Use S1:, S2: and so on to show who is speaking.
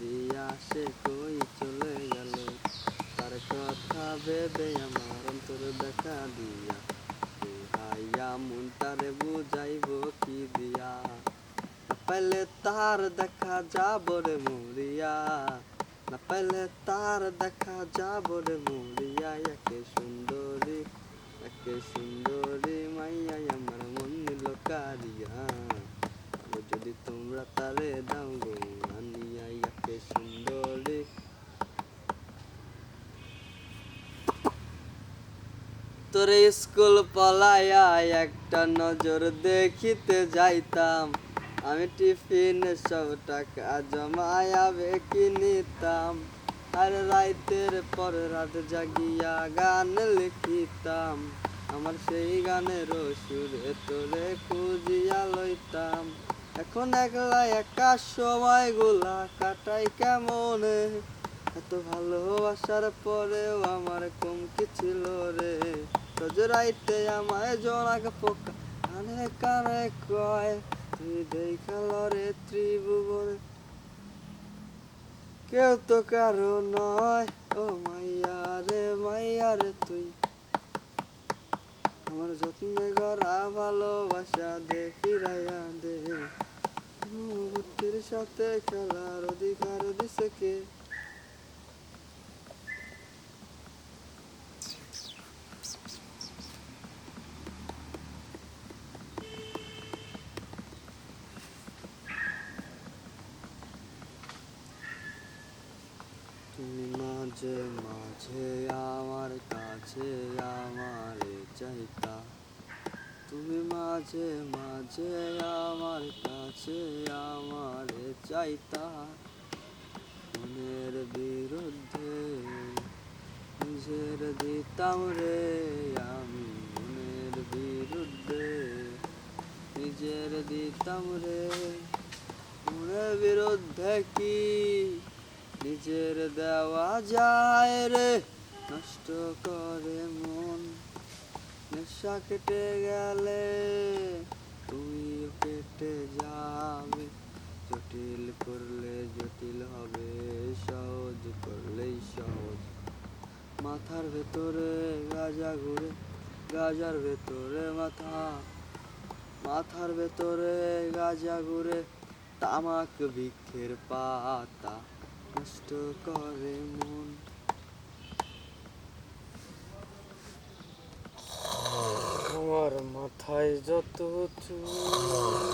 S1: দিয়া সে কই চলে তার আমার দেখা দিয়া। বুঝাইব কি দিয়া? তার দেখা রে মরিয়া। না পাইলে তার দেখা যাব রে মরিয়া। একে সুন্দরী একে সুন্দরী মাইয়া আমার মন নিল কারিয়া যদি তোমরা তারে দাও গো একে তোরে স্কুল পলায়া একটা নজর দেখিতে যাইতাম। আমি টিফিন সব টাকা জমায়া বেকি নিতাম। আর রাইতের পর রাত জাগিয়া গান লিখিতাম। আমার সেই গানের সুরে তোরে লইতাম এখন একলা একা সময়গুলা কাটাই কেমনে? এত ভালোবাসার পরেও আমার কম কি ছিল রে। রাইতে আমায় জোনাক পোকা কানে কানে কয়, তুই দেখাল রে ত্রিভুবনে। কেউ তো কারও নয়। ও মাইয়া রে মাইয়া রে তুই। আমার যত্নে গড়া ভালোবাসা দেখি রায়া দে। বুদ্ধির সাথে খেলার অধিকার দিছে কে? তুমি মাঝে মাঝে আমার কাছে আমার চাইতা। তুমি মাঝে মাঝে আমার কাছে আমার চাইতা। মনের বিরুদ্ধে নিজের দিতাম রে আমি মনের বিরুদ্ধে। নিজের দিতাম রে মনের বিরুদ্ধে কি? নিজের দেওয়া যায় রে, নষ্ট করে মন। নেশা কেটে গেলে তুইও কেটে যাবে। জটিল করলে জটিল হবে, সহজ করলেই সহজ। মাথার ভেতরে গাজা ঘুরে গাজার ভেতরে মাথা। মাথার ভেতরে গাজা ঘুরে তামাক বৃক্ষের পাতা। নষ্ট করে মন। আমার মাথায় যত চুল